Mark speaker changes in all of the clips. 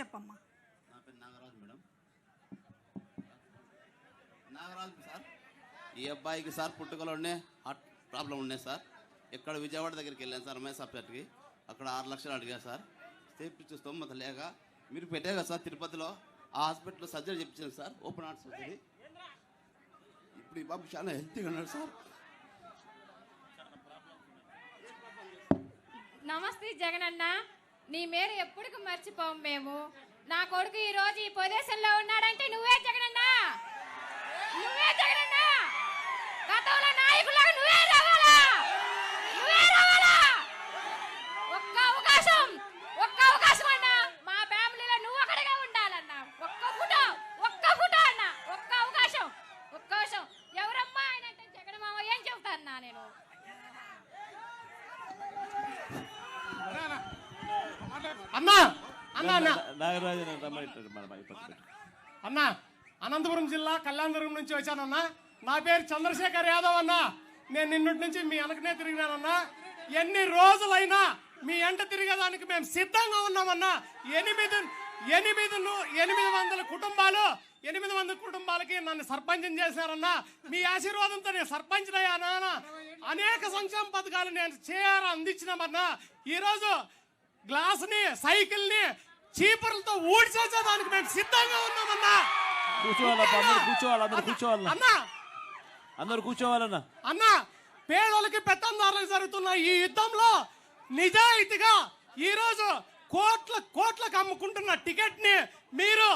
Speaker 1: చెప్పమ్మా.
Speaker 2: నా పేరు నాగరాజు మేడం. నాగరాజు సార్ ఈ అబ్బాయికి సార్ పుట్టుకలోనే హార్ట్ ప్రాబ్లం ఉండే సార్. ఇక్కడ విజయవాడ దగ్గరికి వెళ్ళాను సార్ ఎంఎస్ హాస్పిటల్కి అక్కడ ఆరు లక్షలు అడిగా సార్. చేపించే స్తోమత లేక. మీరు పెట్టే కదా సార్ తిరుపతిలో. ఆ హాస్పిటల్లో సర్జరీ చెప్పించాను సార్ ఓపెన్ హార్ట్ సర్జరీ. ఇప్పుడు ఈ బాబు చాలా హెల్తీగా ఉన్నాడు సార్.
Speaker 3: నమస్తే జగనన్న. నీ మేర ఎప్పటికి మర్చిపోం మేము. నా కొడుకు ఈ రోజు ఈ పొజిషన్లో ఉన్నాడంటే నువ్వే జగనన్నా. నువ్వే జగనన్నా. గతంలో నాయకులకు నువ్వే రావాలా? నువ్వే రావాలా? ఒక్క అవకాశం ఒక్క అవకాశం అన్నా. మా ఫ్యామిలీలో నువ్వు ఒకటిగా ఉండాలన్నా. ఒక్క ఫోటో ఒక్క ఫోటో అన్న. ఒక్క అవకాశం ఒక్క అవకాశం. ఎవరమ్మా ఆయన అంటే జగన్ మామ ఏం చెబుతాన్నా నేను?
Speaker 4: అన్నా అన్నా అన్నా.
Speaker 5: రమ్మని
Speaker 4: అనంతపురం జిల్లా కళ్యాణదుర్గం నుంచి వచ్చానన్నా. నా పేరు చంద్రశేఖర్ యాదవ్ అన్నా. నేను నిన్నటి నుంచి మీ వెనకనే తిరిగినానన్నా. ఎన్ని రోజులైనా మీ ఎంట తిరిగేదానికి మేము సిద్ధంగా ఉన్నామన్నా. ఎనిమిది ఎనిమిది ఎనిమిది వందల కుటుంబాలు ఎనిమిది వందల కుటుంబాలకి నన్ను సర్పంచం చేశారన్నా. మీ ఆశీర్వాదంతో నేను సర్పంచ్ అయ్యానా అనేక సంక్షేమ పథకాలు నేను చేయాల అందించినామన్నా. ఈరోజు గ్లాస్ని సైకిల్ని చీపుర్లతో ఊడ్చేసేదానికి మేము సిద్ధంగా ఉన్నామన్నా.
Speaker 5: కూర్చోవాలా అందరు కూర్చోవాలి అందరు కూర్చోవాలన్నా.
Speaker 4: అన్నా.
Speaker 5: అందరు కూర్చోవాలన్నా.
Speaker 4: అన్నా పేదలకి పెత్తందారులకు జరుగుతున్న ఈ యుద్ధంలో నిజాయితీగా ఈరోజు కోట్ల కోట్లకు అమ్ముకుంటున్న టికెట్ని మీరు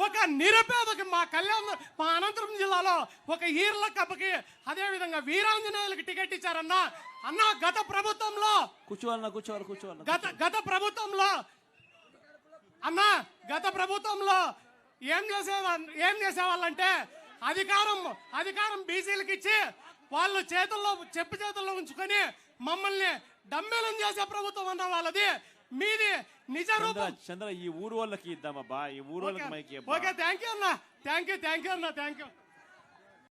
Speaker 4: ఒక నిరుపేదకి మా కళ్యాణ మా అనంతపురం జిల్లాలో ఒక ఈర్ల కప్పకి అదే విధంగా వీరాంజనేయులకి టికెట్ ఇచ్చారన్నా. అన్నా గత ప్రభుత్వంలో
Speaker 5: కూర్చోవాలన్నా కూర్చోవాలి కూర్చోవాలన్నా
Speaker 4: గత గత ప్రభుత్వంలో అన్నా గత ప్రభుత్వంలో ఏం చేసేవా ఏం చేసేవాళ్ళంటే అధికారం అధికారం బీసీలకు ఇచ్చి వాళ్ళు చేతుల్లో చెప్పు చేతుల్లో ఉంచుకొని మమ్మల్ని డమ్మేలం చేసే ప్రభుత్వం అన్న వాళ్ళది. మీది నిజ
Speaker 5: చంద్ర
Speaker 4: రూపం.
Speaker 5: చంద్ర ఈ ఊరు వాళ్ళకి ఇద్దామబ్బా ఈ ఊరు వాళ్ళకి మైకి
Speaker 4: ఓకే థ్యాంక్ యూ అన్న. థ్యాంక్ యూ థ్యాంక్ యూ అన్న థ్యాంక్ యూ